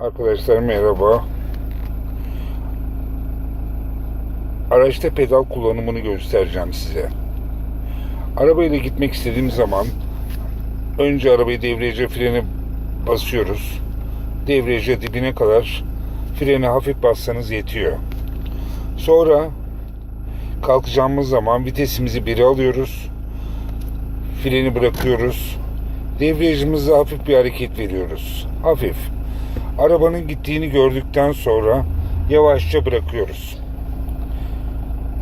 Arkadaşlar merhaba. Araçta pedal kullanımını göstereceğim size. Arabayla gitmek istediğim zaman önce arabayı devriyece freni basıyoruz. Devriyece dibine kadar freni hafif bassanız yetiyor. Sonra kalkacağımız zaman vitesimizi biri alıyoruz. Freni bırakıyoruz. Devriyajımıza hafif bir hareket veriyoruz. Hafif. Arabanın gittiğini gördükten sonra yavaşça bırakıyoruz.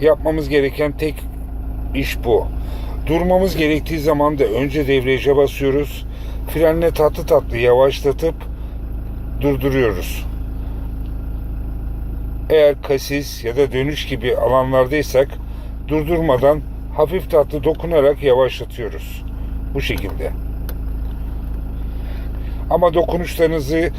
Yapmamız gereken tek iş bu. Durmamız gerektiği zaman da önce debriyaja basıyoruz. Frenle tatlı tatlı yavaşlatıp durduruyoruz. Eğer kasis ya da dönüş gibi alanlardaysak durdurmadan hafif tatlı dokunarak yavaşlatıyoruz. Bu şekilde. Ama dokunuşlarınızı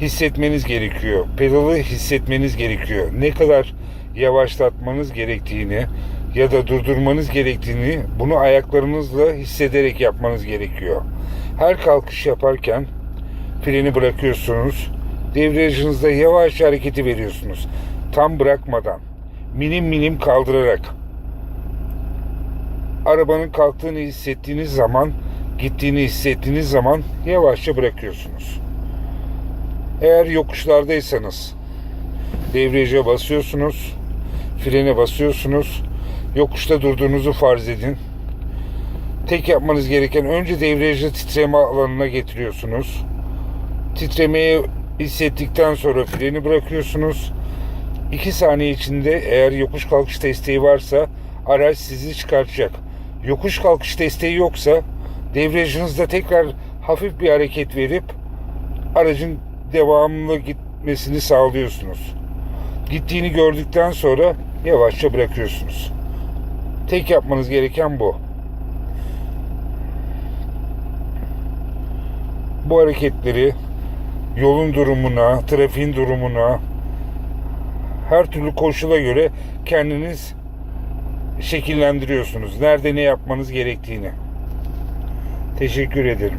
hissetmeniz gerekiyor. Pedalı hissetmeniz gerekiyor. Ne kadar yavaşlatmanız gerektiğini ya da durdurmanız gerektiğini bunu ayaklarınızla hissederek yapmanız gerekiyor. Her kalkış yaparken freni bırakıyorsunuz. Devriyajınızda yavaş hareketi veriyorsunuz. Tam bırakmadan. Minim minim kaldırarak. Arabanın kalktığını hissettiğiniz zaman, gittiğini hissettiğiniz zaman yavaşça bırakıyorsunuz. Eğer yokuşlardaysanız debriyaja basıyorsunuz, frene basıyorsunuz, yokuşta durduğunuzu farz edin. Tek yapmanız gereken önce debriyajı titreme alanına getiriyorsunuz. Titremeyi hissettikten sonra freni bırakıyorsunuz. 2 saniye içinde eğer yokuş kalkış desteği varsa araç sizi çıkartacak. Yokuş kalkış desteği yoksa debriyajınızda tekrar hafif bir hareket verip aracın devamlı gitmesini sağlıyorsunuz. Gittiğini gördükten sonra yavaşça bırakıyorsunuz. Tek yapmanız gereken bu. Bu hareketleri yolun durumuna, trafiğin durumuna, her türlü koşula göre kendiniz şekillendiriyorsunuz. Nerede ne yapmanız gerektiğini. Teşekkür ederim.